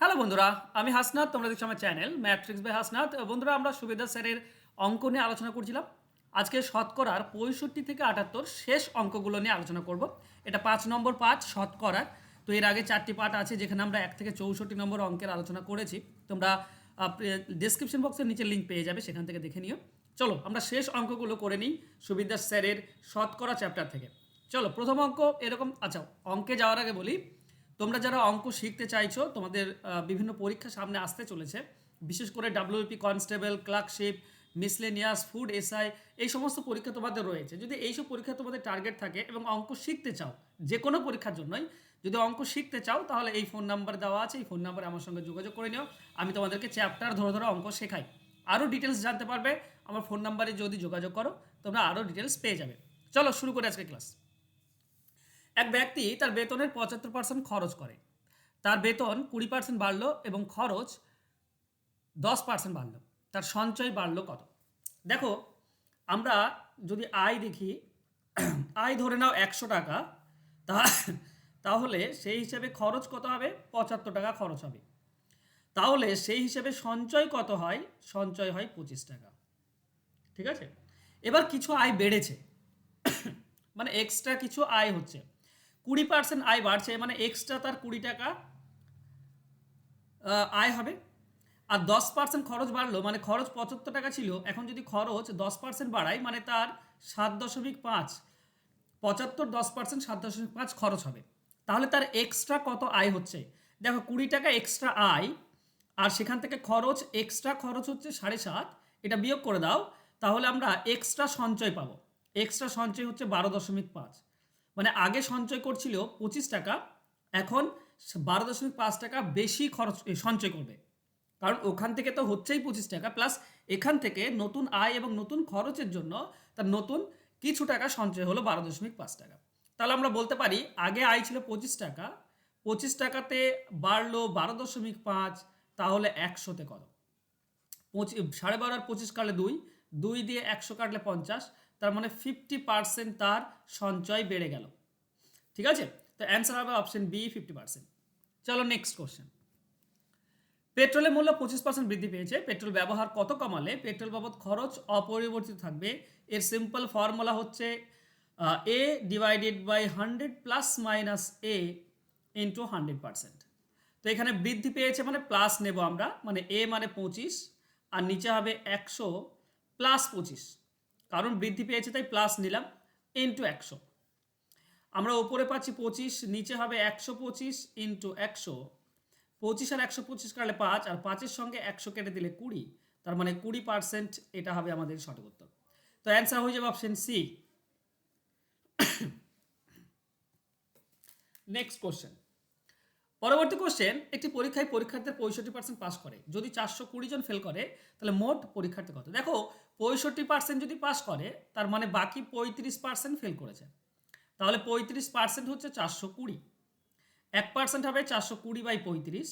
Hello বন্ধুরা। আমি হাসনাত, তোমরা দেখছ আমার চ্যানেল ম্যাট্রিক্স বাই হাসনাত। বন্ধুরা, আমরা সুবিধা স্যারের অঙ্ক নিয়ে আলোচনা করছিলাম। আজকে শতকরার পঁয়ষট্টি থেকে আটাত্তর শেষ অঙ্কগুলো নিয়ে আলোচনা করব। এটা পাঁচ নম্বর পাঁচ শতকরার। তো এর আগে চারটি পাঠ আছে, যেখানে আমরা এক থেকে চৌষট্টি নম্বর অঙ্কের আলোচনা করেছি। তোমরা ডিসক্রিপশন বক্সের নিচে লিঙ্ক পেয়ে যাবে, সেখান থেকে দেখে নিও। চলো, আমরা শেষ অঙ্কগুলো করে নিই সুবিধা স্যারের শতকরা চ্যাপ্টার থেকে। চলো, প্রথম অঙ্ক এরকম আচ্ছা অঙ্কে যাওয়ার আগে বলি তোমরা যারা অঙ্ক শিখতে চাইছো, তোমাদের বিভিন্ন পরীক্ষা সামনে আসতে চলেছে। বিশেষ করে WP constable clerkship miscellaneous food SI এই সমস্ত পরীক্ষা তোমাদের রয়েছে। যদি এইসব পরীক্ষা তোমাদের টার্গেট থাকে এবং অঙ্ক শিখতে চাও, যে কোনো পরীক্ষার জন্যই, যদি অঙ্ক শিখতে চাও, তাহলে এই ফোন নাম্বার দেওয়া আছে। এই ফোন নাম্বার আমার সঙ্গে যোগাযোগ করে নিও। আমি তোমাদেরকে চ্যাপ্টার ধরে ধরে অঙ্ক শেখাই। আরও ডিটেলস জানতে পারবে। আমার ফোন নাম্বারে যদি যোগাযোগ করো, তোমরা আরও ডিটেলস পেয়ে যাবে। চলো শুরু করে আজকে ক্লাস এক ব্যক্তি তার বেতনের পঁচাত্তর পার্সেন্ট খরচ করে। তার বেতন কুড়ি পার্সেন্ট বাড়লো এবং খরচ দশ পার্সেন্ট বাড়লো। তার সঞ্চয় বাড়লো কত? দেখো, আমরা যদি আয় দেখি, আয় ধরে নাও একশো টাকা, তা, তাহলে সেই হিসেবে খরচ কত হবে? পঁচাত্তর টাকা খরচ হবে। তাহলে সেই হিসেবে সঞ্চয় কত হয়? সঞ্চয় হয় পঁচিশ টাকা। ঠিক আছে? এবার কিছু আয় বেড়েছে। মানে এক্সট্রা কিছু আয় হচ্ছে। কুড়ি পার্সেন্ট আয় বাড়ছে মানে এক্সট্রা তার কুড়ি টাকা আয় হবে। আর দশ পার্সেন্ট খরচ বাড়লো মানে খরচ পঁচাত্তর টাকা ছিল, এখন যদি খরচ দশ পার্সেন্ট বাড়ায় মানে তার সাত দশমিক পাঁচ, পঁচাত্তর দশ পার্সেন্ট সাত দশমিক পাঁচ খরচ হবে। তাহলে তার এক্সট্রা কত আয় হচ্ছে? দেখো, কুড়ি টাকা এক্সট্রা আয়, আর সেখান থেকে খরচ এক্সট্রা খরচ হচ্ছে সাড়ে সাত, এটা বিয়োগ করে দাও, তাহলে আমরা এক্সট্রা সঞ্চয় পাবো। এক্সট্রা সঞ্চয় হচ্ছে বারো দশমিক পাঁচ। মানে আগে সঞ্চয় করছিল পঁচিশ টাকা, এখন বারো দশমিক পাঁচ টাকা বেশি খরচ সঞ্চয় করবে। কারণ ওখান থেকে তো হচ্ছেই পঁচিশ টাকা প্লাস এখান থেকে নতুন আয় এবং নতুন খরচের জন্য তার নতুন কিছু টাকা সঞ্চয় হলো বারো দশমিক পাঁচ টাকা। তাহলে আমরা বলতে পারি, আগে আয় ছিল পঁচিশ টাকা, পঁচিশ টাকাতে বাড়লো বারো দশমিক পাঁচ, তাহলে একশোতে কত পঁচিশ সাড়ে বারো আর পঁচিশ কাটলে দুই দুই দিয়ে একশো কাটলে পঞ্চাশ তার মানে ফিফটি পার্সেন্ট তার সঞ্চয় বেড়ে গেল। ঠিক আছে? তো অ্যান্সার হবে অপশন বি ফিফটি পার্সেন্ট চলো নেক্সট কোশ্চেন পেট্রোলের মূল্য পঁচিশ পার্সেন্ট বৃদ্ধি পেয়েছে। পেট্রোল ব্যবহার কত কমালে? পেট্রোল বাবদ খরচ অপরিবর্তিত থাকবে। এর সিম্পল ফর্মুলা হচ্ছে A divided by hundred plus minus A into hundred percent তো এখানে বৃদ্ধি পেয়েছে মানে প্লাস নেব আমরা। মানে এ মানে পঁচিশ, আর নিচে হবে একশো প্লাস পঁচিশ। কারণ বৃদ্ধি পেয়েছে, তাই প্লাস নিলাম ইন্টু একশো। আমরা ওপরে পাচ্ছি পঁচিশ, নিচে হবে একশো পঁচিশ ইন্টু একশো। পঁচিশ আর একশো পঁচিশ কাটলে পাঁচ, আর পাঁচের সঙ্গে একশো কেটে দিলে কুড়ি, তার মানে কুড়ি পার্সেন্ট এটা হবে আমাদের সঠিক উত্তর। তো অ্যান্সার হয়ে যাবে অপশন সি নেক্সট কোশ্চেন পরবর্তী কোশ্চেন একটি পরীক্ষায় পরীক্ষার্থীর পঁয়ষট্টি পার্সেন্ট পাস করে। যদি চারশো কুড়ি জন ফেল করে, তাহলে মোট পরীক্ষার্থী কত? দেখো পঁয়ষট্টি পার্সেন্ট যদি পাস করে, তার মানে বাকি পঁয়ত্রিশ পার্সেন্ট ফেল করেছে। তাহলে পঁয়ত্রিশ পার্সেন্ট হচ্ছে চারশো কুড়ি। এক পার্সেন্ট হবে চারশো কুড়ি বাই পঁয়ত্রিশ।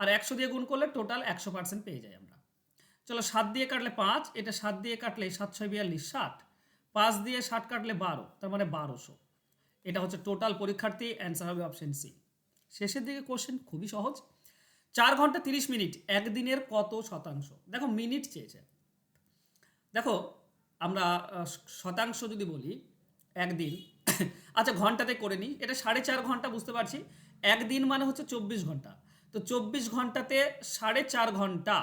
আর একশো দিয়ে গুণ করলে টোটাল একশো পার্সেন্ট পেয়ে যাই আমরা। চলো সাত দিয়ে কাটলে পাঁচ, এটা সাত দিয়ে কাটলে সাত ছয় বিয়াল্লিশ, ষাট। পাঁচ দিয়ে ষাট কাটলে বারো, তার মানে বারোশো। এটা হচ্ছে টোটাল পরীক্ষার্থী অ্যান্সার হবে অপশন সি শেষের দিকে কোশ্চেন খুবই সহজ। চার ঘণ্টা তিরিশ মিনিট, একদিনের কত শতাংশ? দেখো, মিনিট চেয়েছে। দেখো, আমরা শতাংশ যদি বলি, একদিন আচ্ছা ঘন্টাতে করে নিই, এটা সাড়ে চার ঘণ্টা, বুঝতে পারছি? একদিন মানে হচ্ছে চব্বিশ ঘণ্টা। তো চব্বিশ ঘন্টাতে সাড়ে চার ঘণ্টা,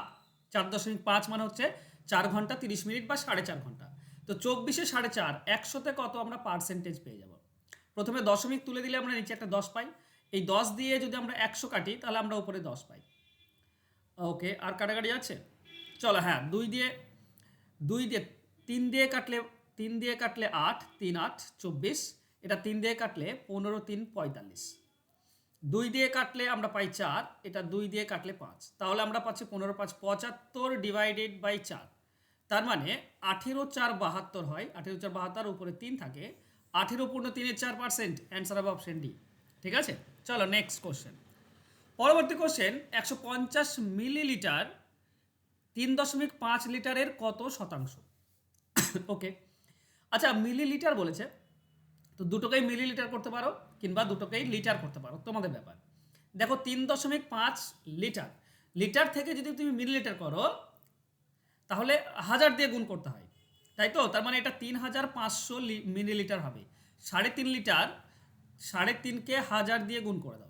চার দশমিক পাঁচ মানে হচ্ছে চার ঘণ্টা তিরিশ মিনিট বা সাড়ে চার ঘণ্টা। তো চব্বিশে সাড়ে চার, একশোতে কত আমরা পার্সেন্টেজ পেয়ে যাব? প্রথমে দশমিক তুলে দিলে আমরা নিচে একটা দশ পাই। এই দশ দিয়ে যদি আমরা একশো কাটি, তাহলে আমরা উপরে দশ পাই। ওকে, আর কাটাকাটি আছে? চলো হ্যাঁ দুই দিয়ে দুই দিয়ে, তিন দিয়ে কাটলে, তিন দিয়ে কাটলে আট, তিন আট, চব্বিশ, এটা তিন দিয়ে কাটলে পনেরো, তিন, পঁয়তাল্লিশ। দুই দিয়ে কাটলে আমরা পাই চার, এটা দুই দিয়ে কাটলে পাঁচ। তাহলে আমরা পাচ্ছি পনেরো, পাঁচ, পঁচাত্তর ডিভাইডেড বাই চার। তার মানে আঠেরো, চার, বাহাত্তর হয়। আঠেরো, চার, বাহাত্তর, উপরে তিন থাকে। আঠেরো পূর্ণ তিনের চার পার্সেন্ট অ্যান্সার হবে অপশন ডি ঠিক আছে? চলো নেক্সট কোশ্চেন পরবর্তী কোশ্চেন একশো পঞ্চাশ মিলিলিটার তিন দশমিক পাঁচ লিটারের কত শতাংশ? ওকে আচ্ছা মিলিলিটার বলেছে, তো দুটোকেই মিলিলিটার করতে পারো, কিংবা দুটোকেই লিটার করতে পারো, তোমাদের ব্যাপার। দেখো, তিন দশমিক পাঁচ লিটার লিটার থেকে যদি তুমি মিলিলিটার করো, তাহলে হাজার দিয়ে গুণ করতে হয়। তাই তো? তার মানে এটা তিন হাজার পাঁচশো মিলিলিটার হবে। সাড়ে তিন লিটার সাড়ে তিনকে হাজার দিয়ে গুণ করে দাও।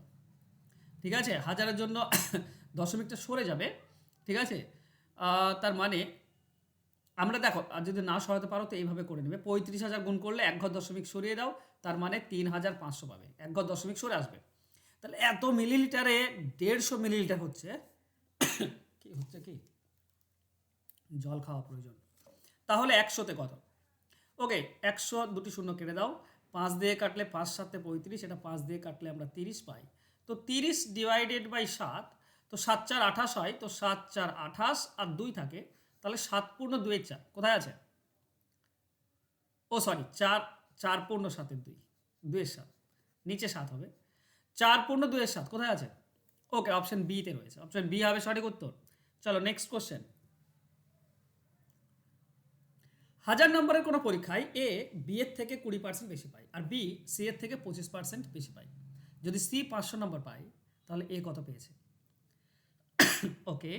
ঠিক আছে? হাজারের জন্য দশমিকটা সরে যাবে। ঠিক আছে? তার মানে আমরা দেখো, আর যদি না সরাতে পারো তো এইভাবে করে নেবে। পঁয়ত্রিশ হাজার গুণ করলে এক ঘর দশমিক সরিয়ে দাও, তার মানে তিন হাজার পাঁচশো পাবে। এক ঘর দশমিক সরে আসবে। তাহলে এত মিলিলিটারে, দেড়শো মিলিলিটার হচ্ছে। কি হচ্ছে কি? জল খাওয়া প্রয়োজন। তাহলে একশোতে কত? ওকে, একশো দুটি শূন্য কেটে দাও। পাঁচ দিয়ে কাটলে পাঁচ সাতে পঁয়ত্রিশ, এটা পাঁচ দিয়ে কাটলে আমরা তিরিশ পাই। তো তিরিশ ডিভাইডেড বাই সাত, তো সাত চার আঠাশ হয়, তো সাত চার আঠাশ আর দুই থাকে, তাহলে সাত পূর্ণ দুয়ের চার, কোথায় আছে? ও সরি চার চার পূর্ণ সাতের দুই, দুয়ের সাত, নিচে সাত হবে। চার পূর্ণ দুয়ের সাত, কোথায় আছে? ওকে অপশন বিতে রয়েছে অপশন বি হবে সঠিক উত্তর। চলো নেক্সট কোশ্চেন হাজার নম্বরের কোনো পরীক্ষায় এ বি এর থেকে কুড়ি পার্সেন্ট বেশি পায় আর বি সি এর থেকে পঁচিশ পার্সেন্ট বেশি পায়। যদি সি পাঁচশো নম্বর পায়, তাহলে এ কত পেয়েছে? ওকে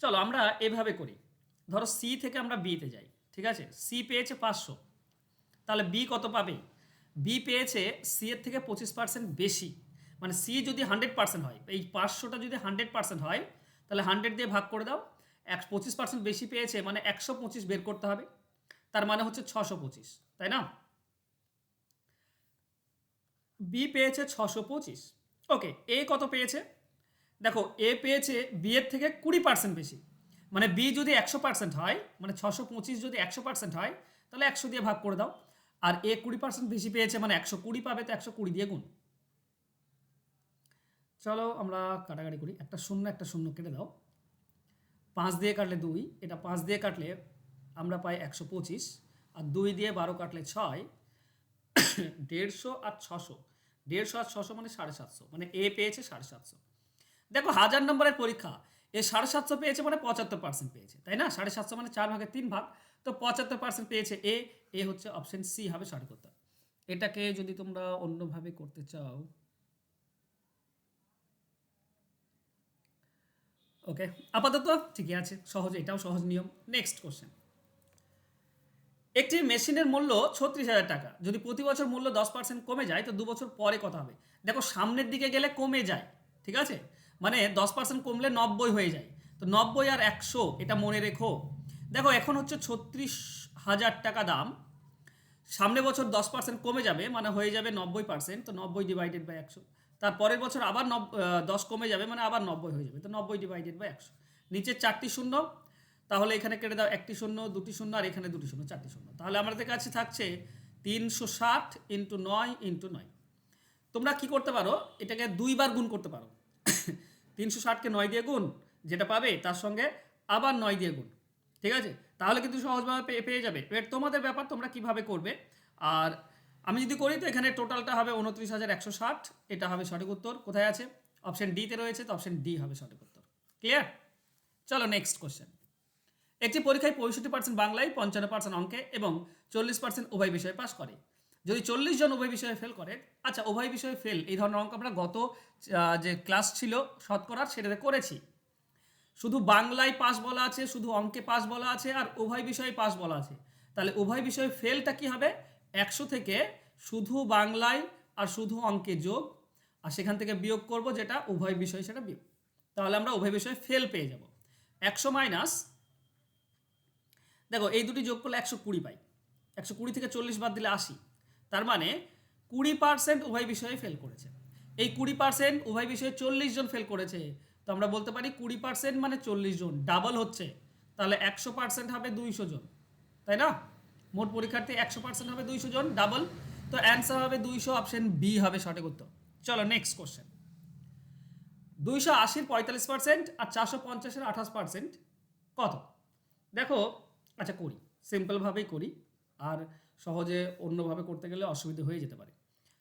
চলো আমরা এভাবে করি। ধরো সি থেকে আমরা বিতে যাই, ঠিক আছে? সি পেয়েছে পাঁচশো। তাহলে বি কত পাবে? বি পেয়েছে সি এর থেকে পঁচিশ পার্সেন্ট বেশি। মানে সি যদি হান্ড্রেড পার্সেন্ট হয়, এই পাঁচশোটা যদি হান্ড্রেড পার্সেন্ট হয়, তাহলে হান্ড্রেড দিয়ে ভাগ করে দাও। পঁচিশ পার্সেন্ট বেশি পেয়েছে মানে একশো পঁচিশ বের করতে হবে। তার মানে হচ্ছে ছশো পঁচিশ, তাই না? বি পেয়েছে ছশো পঁচিশ। ওকে এ কত পেয়েছে? দেখো এ পেয়েছে বি এর থেকে কুড়ি পার্সেন্ট বেশি। মানে বি যদি একশো পার্সেন্ট হয় মানে ছশো পঁচিশ যদি একশো পার্সেন্ট হয়, তাহলে একশো দিয়ে ভাগ করে দাও। আর এ কুড়ি পার্সেন্ট বেশি পেয়েছে মানে একশো কুড়ি পাবে, তো একশো কুড়ি দিয়ে গুণ। চলো আমরা কাটাকাটি করি। একটা শূন্য একটা শূন্য কেটে দাও। পাঁচ দিয়ে কাটলে দুই, এটা পাঁচ দিয়ে কাটলে আমরা পাই একশো পঁচিশ, আর দুই দিয়ে বারো কাটলে ছয়, দেড়শো আর ছশো। দেড়শো আর ছশো মানে সাড়ে সাতশো মানে এ পেয়েছে সাড়ে সাতশো। দেখো, হাজার নম্বরের পরীক্ষা, এ সাড়ে সাতশো পেয়েছে মানে পঁচাত্তর পার্সেন্ট পেয়েছে, তাই না? সাড়ে সাতশো মানে চার ভাগের তিন ভাগ, তো পঁচাত্তর পার্সেন্ট পেয়েছে এ এ হচ্ছে অপশন সি হবে উত্তর। এটাকে যদি তোমরা অন্যভাবে করতে চাও ওকে আপাতত ঠিকই আছে, সহজ, এটাও সহজ নিয়ম। নেক্সট কোশ্চেন একটি মেশিনের মূল্য ছত্রিশ হাজার টাকা। যদি প্রতি বছর মূল্য দশ পার্সেন্ট কমে যায়, তো দু বছর পরে কত হবে। দেখো, সামনের দিকে গেলে কমে যায়, ঠিক আছে? মানে দশ পার্সেন্ট কমলে নব্বই হয়ে যায়। তো নব্বই আর একশো, এটা মনে রেখো। দেখো, এখন হচ্ছে ছত্রিশ হাজার টাকা দাম। সামনে বছর দশ পার্সেন্ট কমে যাবে মানে হয়ে যাবে নব্বই পার্সেন্ট তো নব্বই ডিভাইডেড বাই একশো। তার পরের বছর আবার নব দশ কমে যাবে মানে আবার নব্বই হয়ে যাবে। তো নব্বই ডিভাইডেড বাই একশো। নিচে চারটি শূন্য, তাহলে এখানে কেটে দাও একটি শূন্য, দুটি শূন্য, আর এখানে দুটি শূন্য, চারটি শূন্য। তাহলে আমাদের কাছে থাকছে তিনশো ষাট ইন্টু নয় ইন্টু নয়। তোমরা কি করতে পারো? এটাকে দুইবার গুণ করতে পারো। তিনশো ষাটকে নয় দিয়ে গুণ, যেটা পাবে তার সঙ্গে আবার নয় দিয়ে গুণ। ঠিক আছে? তাহলে কিন্তু সহজভাবে পেয়ে যাবে। এবার তোমাদের ব্যাপার তোমরা কীভাবে করবে? আর আমি যদি করি তো এখানে টোটালটা হবে উনত্রিশ হাজার একশো ষাট, এটা হবে সঠিক উত্তর। কোথায় আছে? অপশন ডিতে রয়েছে, তো অপশন ডি হবে সঠিক উত্তর। ক্লিয়ার চলো নেক্সট কোশ্চেন একটি পরীক্ষায় পঁয়ষট্টি পার্সেন্ট বাংলায়, পঞ্চান্ন পার্সেন্ট অঙ্কে এবং চল্লিশ পার্সেন্ট উভয় বিষয়ে পাস করে। যদি চল্লিশ জন উভয় বিষয়ে ফেল করে আচ্ছা উভয় বিষয়ে ফেল এই ধরনের অঙ্ক আমরা গত যে ক্লাস ছিল শতকরার, সেটাতে করেছি। শুধু বাংলায় পাস বলা আছে, শুধু অঙ্কে পাস বলা আছে, আর উভয় বিষয়ে পাস বলা আছে। তাহলে উভয় বিষয়ে ফেলটা কি হবে? একশো থেকে শুধু বাংলায় আর শুধু অঙ্কে যোগ। আর সেখান থেকে বিয়োগ করব যেটা উভয় বিষয় সেটা বিয়োগ। তাহলে আমরা উভয় বিষয়ে ফেল পেয়ে যাব। একশো মাইনাস দেখো এই দুটি যোগ করলে একশো কুড়ি পাই। একশো কুড়ি থেকে চল্লিশ বাদ দিলে আশি। তার মানে কুড়ি পার্সেন্ট উভয় বিষয়ে ফেল করেছে। এই কুড়ি পার্সেন্ট উভয় বিষয়ে চল্লিশ জন ফেল করেছে। তো আমরা বলতে পারি কুড়ি পার্সেন্ট মানে চল্লিশ জন। ডাবল হচ্ছে। তাহলে একশো পার্সেন্ট হবে দুইশো জন। তাই না? মোট পরীক্ষার্থী একশো পার্সেন্ট হবে দুইশো জন ডাবল তো অ্যান্সার হবে দুইশো অপশন বি হবে সঠিক উত্তর। চলো নেক্সট কোশ্চেন দুইশো আশির পঁয়তাল্লিশ পার্সেন্ট আর চারশো পঞ্চাশের আঠাশ পার্সেন্ট কত? দেখো আচ্ছা করি সিম্পলভাবেই করি, আর সহজে অন্যভাবে করতে গেলে অসুবিধা হয়ে যেতে পারে।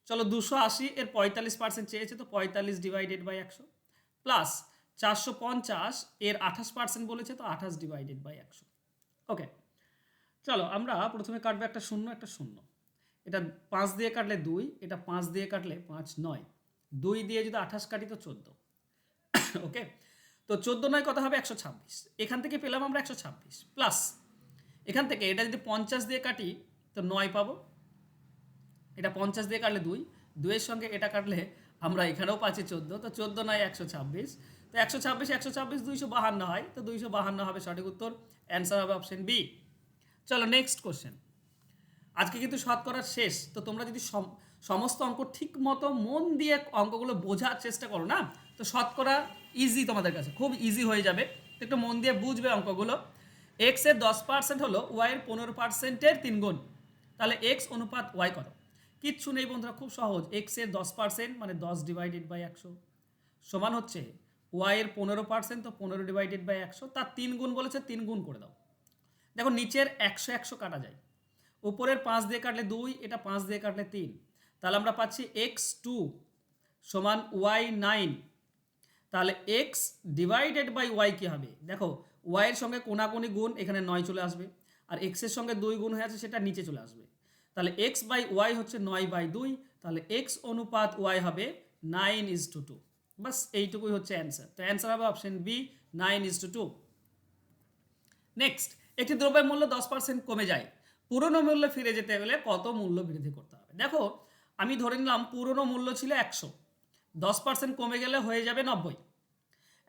চলো দুশো আশি এর পঁয়তাল্লিশ পার্সেন্ট চেয়েছে তো পঁয়তাল্লিশ ডিভাইডেড বাই একশো। প্লাস চারশো পঞ্চাশ এর আঠাশ পার্সেন্ট বলেছে তো আঠাশ ডিভাইডেড বাই একশো। ওকে চলো আমরা প্রথমে কাটবো একটা শূন্য একটা শূন্য। এটা পাঁচ দিয়ে কাটলে দুই, এটা পাঁচ দিয়ে কাটলে পাঁচ নয়। দুই দিয়ে যদি আঠাশ কাটি তো চোদ্দ। ওকে? তো চোদ্দ নয় কত হবে? একশো ছাব্বিশ। এখান থেকে পেলাম আমরা একশো ছাব্বিশ। প্লাস এখান থেকে এটা যদি পঞ্চাশ দিয়ে কাটি, তো নয় পাবো। এটা পঞ্চাশ দিয়ে কাটলে দুই। দুইয়ের সঙ্গে এটা কাটলে আমরা এখানেও পাচ্ছি চোদ্দ। তো চোদ্দ নয়, একশো ছাব্বিশ। তো একশো ছাব্বিশ একশো ছাব্বিশ দুইশো বাহান্ন হয়। তো দুইশো বাহান্ন হবে সঠিক উত্তর। অ্যান্সার হবে অপশন বি চলো নেক্সট কোশ্চেন আজকে কিন্তু শতকরার শেষ। তো তোমরা যদি সম- সমস্ত অঙ্ক ঠিক মতো মন দিয়ে অঙ্কগুলো বোঝার চেষ্টা করো না, তো শতকরা ইজি তোমাদের কাছে, খুব ইজি হয়ে যাবে। একটু মন দিয়ে বুঝবে অঙ্কগুলো। এক্সের দশ পার্সেন্ট হলো ওয়াই এর পনেরো পার্সেন্টের তিন গুণ। তাহলে এক্স অনুপাত ওয়াই কত কিচ্ছু নেই বন্ধুরা, খুব সহজ। এক্সের দশ পার্সেন্ট মানে দশ ডিভাইডেড বাই একশো। সমান হচ্ছে ওয়াই এর পনেরো পার্সেন্ট তো পনেরো ডিভাইডেড বাই একশো, তার তিন গুণ বলেছে, তিন গুণ করে দাও। দেখো নিচের একশো একশো কাটা যায়। উপরের পাঁচ দিয়ে কাটলে দুই, এটা পাঁচ দিয়ে কাটলে তিন। তাহলে আমরা পাচ্ছি এক্স টু সমান ওয়াই নাইন তাহলে এক্স ডিভাইডেড বাই ওয়াই কী হবে? দেখো ওয়াইয়ের সঙ্গে কোনাকুনি গুণ এখানে নয় চলে আসবে, আর এক্সের সঙ্গে দুই গুণ হয়ে আছে সেটা নিচে চলে আসবে। তাহলে এক্স বাই ওয়াই হচ্ছে নয় বাই দুই, তাহলে এক্স অনুপাত ওয়াই হবে নাইন ইজ টু টু বাস এইটুকুই হচ্ছে অ্যান্সার তো অ্যান্সার হবে option B nine is to two next একটি দ্রব্যের মূল্য দশ পার্সেন্ট কমে যায়। পুরনো মূল্য ফিরে যেতে গেলে কত মূল্য বৃদ্ধি করতে হবে? দেখো, আমি ধরে নিলাম পুরনো মূল্য ছিল একশো। দশ পার্সেন্ট কমে গেলে হয়ে যাবে নব্বই।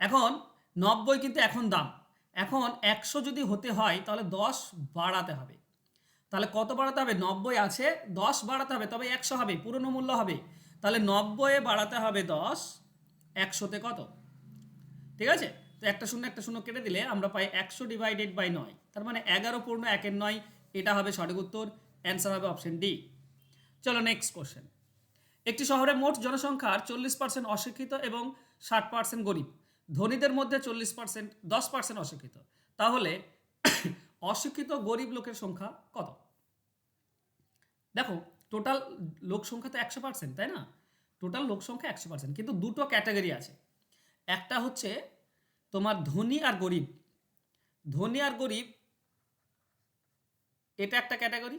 এখন নব্বই কিন্তু এখন দাম। এখন একশো যদি হতে হয়, তাহলে দশ বাড়াতে হবে। তাহলে কত বাড়াতে হবে? নব্বই আছে, দশ বাড়াতে হবে, তবে একশো হবে, পুরনো মূল্য হবে। তাহলে নব্বইয়ে বাড়াতে হবে দশ, একশোতে কত? ঠিক আছে? তো একটা শূন্য একটা শূন্য কেটে দিলে আমরা পাই একশো ডিভাইডেড বাই নয়। তার মানে এগারো পূর্ণ একের নয় এটা হবে সঠিক উত্তর অ্যান্সার হবে অপশন ডি চলো নেক্সট কোশ্চেন একটি শহরে মোট জনসংখ্যার চল্লিশ পার্সেন্ট অশিক্ষিত এবং ষাট পার্সেন্ট গরিব। ধনীদের মধ্যে চল্লিশ পার্সেন্ট দশ পার্সেন্ট অশিক্ষিত। তাহলে অশিক্ষিত গরিব লোকের সংখ্যা কত? দেখো টোটাল লোক সংখ্যা তো একশো পার্সেন্ট তাই না? টোটাল লোক সংখ্যা একশো পার্সেন্ট কিন্তু দুটো ক্যাটাগরি আছে। একটা হচ্ছে তোমার ধনী আর গরিব। ধনী আর গরিব এটা একটা ক্যাটাগরি।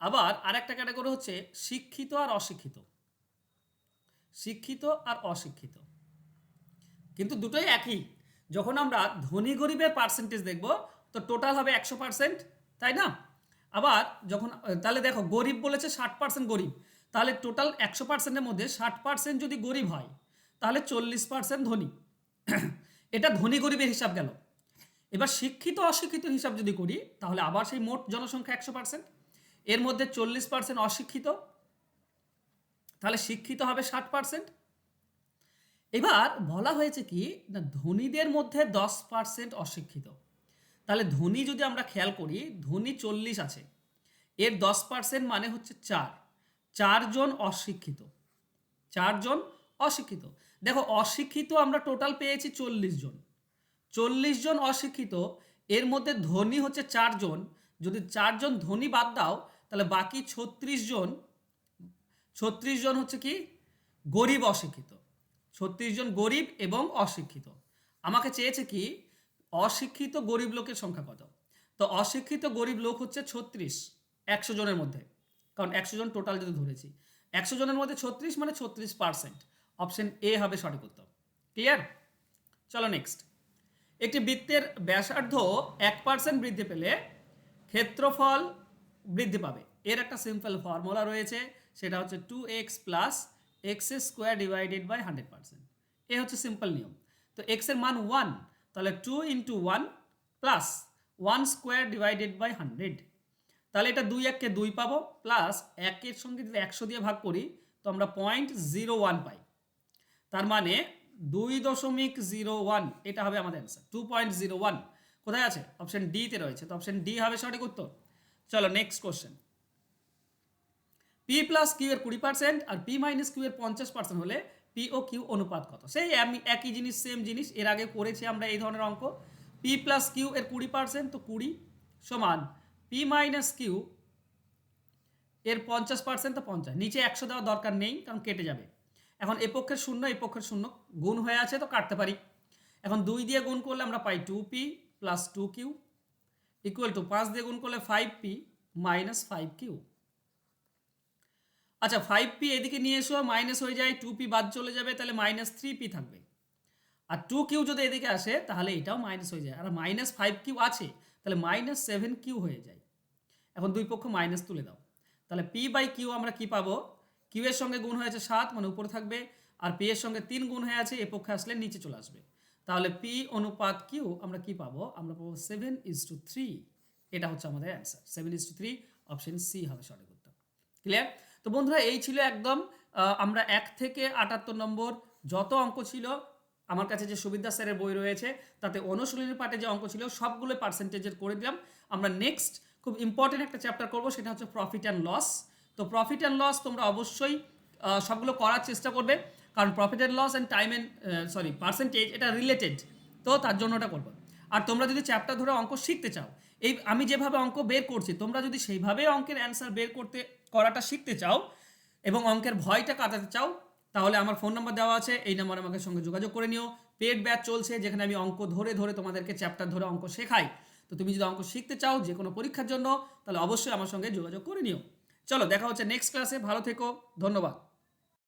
আবার আরেকটা ক্যাটাগরি হচ্ছে শিক্ষিত আর অশিক্ষিত। শিক্ষিত আর অশিক্ষিত। কিন্তু দুটোই একই। যখন আমরা ধনী গরিবের পার্সেন্টেজ দেখব, তো টোটাল হবে একশো পার্সেন্ট তাই না? আবার যখন, তাহলে দেখো, গরিব বলেছে ষাট পার্সেন্ট গরিব। তাহলে টোটাল একশো পার্সেন্টের মধ্যে ষাট পার্সেন্ট যদি গরিব হয়, তাহলে চল্লিশ পার্সেন্ট ধনী। এটা ধনী গরিবের হিসাব গেল। এবার শিক্ষিত অশিক্ষিত হিসাব যদি করি, তাহলে আবার সেই মোট জনসংখ্যা একশো পার্সেন্ট এর মধ্যে চল্লিশ পার্সেন্ট অশিক্ষিত, তাহলে শিক্ষিত হবে ষাট পার্সেন্ট এবার বলা হয়েছে কি, না ধনীদের মধ্যে দশ পার্সেন্ট অশিক্ষিত। তাহলে ধনী যদি আমরা খেয়াল করি, ধনী চল্লিশ আছে, এর দশ পার্সেন্ট মানে হচ্ছে চার। চারজন অশিক্ষিত। চারজন অশিক্ষিত। দেখো, অশিক্ষিত আমরা টোটাল পেয়েছি চল্লিশ জন। চল্লিশ জন অশিক্ষিত, এর মধ্যে ধনী হচ্ছে চারজন যদি চারজন ধনী বাদ দাও, তাহলে বাকি ছত্রিশ জন ছত্রিশ জন হচ্ছে কি? গরিব অশিক্ষিত। ছত্রিশ জন গরিব এবং অশিক্ষিত। আমাকে চেয়েছে কি? অশিক্ষিত গরিব লোকের সংখ্যা কত? তো অশিক্ষিত গরিব লোক হচ্ছে ছত্রিশ, একশো জনের মধ্যে। কারণ একশো জন টোটাল যদি ধরেছি, একশো জনের মধ্যে ছত্রিশ মানে ছত্রিশ পার্সেন্ট অপশন এ হবে সঠিক উত্তর। ক্লিয়ার চলো নেক্সট একটি বৃত্তের ব্যাসার্ধ এক পার্সেন্ট বৃদ্ধি পেলে ক্ষেত্রফল বৃদ্ধি পাবে। এর একটা সিম্পল ফর্মুলা রয়েছে, সেটা হচ্ছে two X plus X square divided by hundred percent এ হচ্ছে সিম্পল নিয়ম। তো এক্সের মান ওয়ান তাহলে two into one plus one square divided by hundred তাহলে এটা দুই এককে দুই পাবো প্লাস একের সঙ্গে যদি একশো দিয়ে ভাগ করি, তো আমরা পয়েন্ট জিরো ওয়ান পাই। তার মানে দুই দশমিক জিরো ওয়ান, এটা হবে আমাদের answer two point zero one কোথায় আছে? অপশন ডিতে রয়েছে, তো অপশন ডি হবে সঠিক উত্তর। চলো next question P plus Q এর কুড়ি পার্সেন্ট আর পি মাইনাস কিউ এর পঞ্চাশ পার্সেন্ট হলে পি ও কিউ অনুপাত কত? সেই আমি একই জিনিস সেম জিনিস, এর আগে করেছি আমরা এই ধরনের অঙ্ক। পি প্লাস কিউ এর কুড়ি পার্সেন্ট তো কুড়ি সমান পি মাইনাস কিউ এর পঞ্চাশ পার্সেন্ট তো পঞ্চাশ। নিচে একশো দেওয়ার দরকার নেই, কারণ কেটে যাবে। এখন এ পক্ষের শূন্য, এ পক্ষের শূন্য। গুণ হয়ে আছে তো কাটতে পারি। এখন দুই দিয়ে গুণ করলে আমরা পাই two P plus two Q equal to পাঁচ দিয়ে গুণ করলে five P minus five Q আচ্ছা ফাইভ পি এদিকে নিয়ে এসো মাইনাস হয়ে যায় টু পি বাদ চলে যাবে, তাহলে মাইনাস থ্রি পি থাকবে। আর টু কিউ যদি এদিকে আসে, তাহলে এটাও মাইনাস হয়ে যায়। আর মাইনাস ফাইভ কিউ আছে, তাহলে মাইনাস সেভেন কিউ হয়ে যায়। এখন দুই পক্ষ মাইনাস তুলে দাও। তাহলে পি বাই কিউ আমরা কি পাবো? কিউ এর সঙ্গে গুণ হয়েছে সাত মানে উপরে থাকবে, আর পি এর সঙ্গে তিন গুণ হয়ে আছে, এ পক্ষে আসলে নিচে চলে আসবে। তাহলে পি অনুপাত কিউ আমরা কি পাবো? আমরা পাবো সেভেন ইজ টু থ্রি এটা হচ্ছে আমাদের answer seven is to three option C হবে সঠিক উত্তর। ক্লিয়ার তো বন্ধুরা, এই ছিল একদম আমরা এক থেকে আটাত্তর নম্বর যত অঙ্ক ছিল, আমার কাছে যে সুবিধা স্যারের বই রয়েছে, তাতে অনুশীলনী পার্টে যে অঙ্ক ছিল, সবগুলো পার্সেন্টেজের করে দিলাম। আমরা নেক্সট খুব ইম্পর্টেন্ট একটা চ্যাপ্টার করব, সেটা হচ্ছে প্রফিট অ্যান্ড লস তো প্রফিট অ্যান্ড লস তোমরা অবশ্যই সবগুলো করার চেষ্টা করবে। কারণ profit and loss and time and sorry percentage এটা রিলেটেড তো তার জন্য ওটা করব। আর তোমরা যদি চ্যাপ্টার ধরে অঙ্ক শিখতে চাও, এই আমি যেভাবে অঙ্ক বের করছি, তোমরা যদি সেইভাবে অঙ্কের অ্যান্সার বের করতে, করাটা শিখতে চাও এবং অঙ্কের ভয়টা কাটাতে চাও, তাহলে আমার ফোন নাম্বার দেওয়া আছে, এই নাম্বারে আমাকে সঙ্গে যোগাযোগ করে নিও। পেড ব্যাচ চলছে, যেখানে আমি অঙ্ক ধরে ধরে তোমাদেরকে চ্যাপ্টার ধরে অঙ্ক শেখাই। তো তুমি যদি অঙ্ক শিখতে চাও যে কোনো পরীক্ষার জন্য, তাহলে অবশ্যই আমার সঙ্গে যোগাযোগ করে নিও। চলো দেখা হচ্ছে নেক্সট ক্লাসে ভালো থেকো ধন্যবাদ।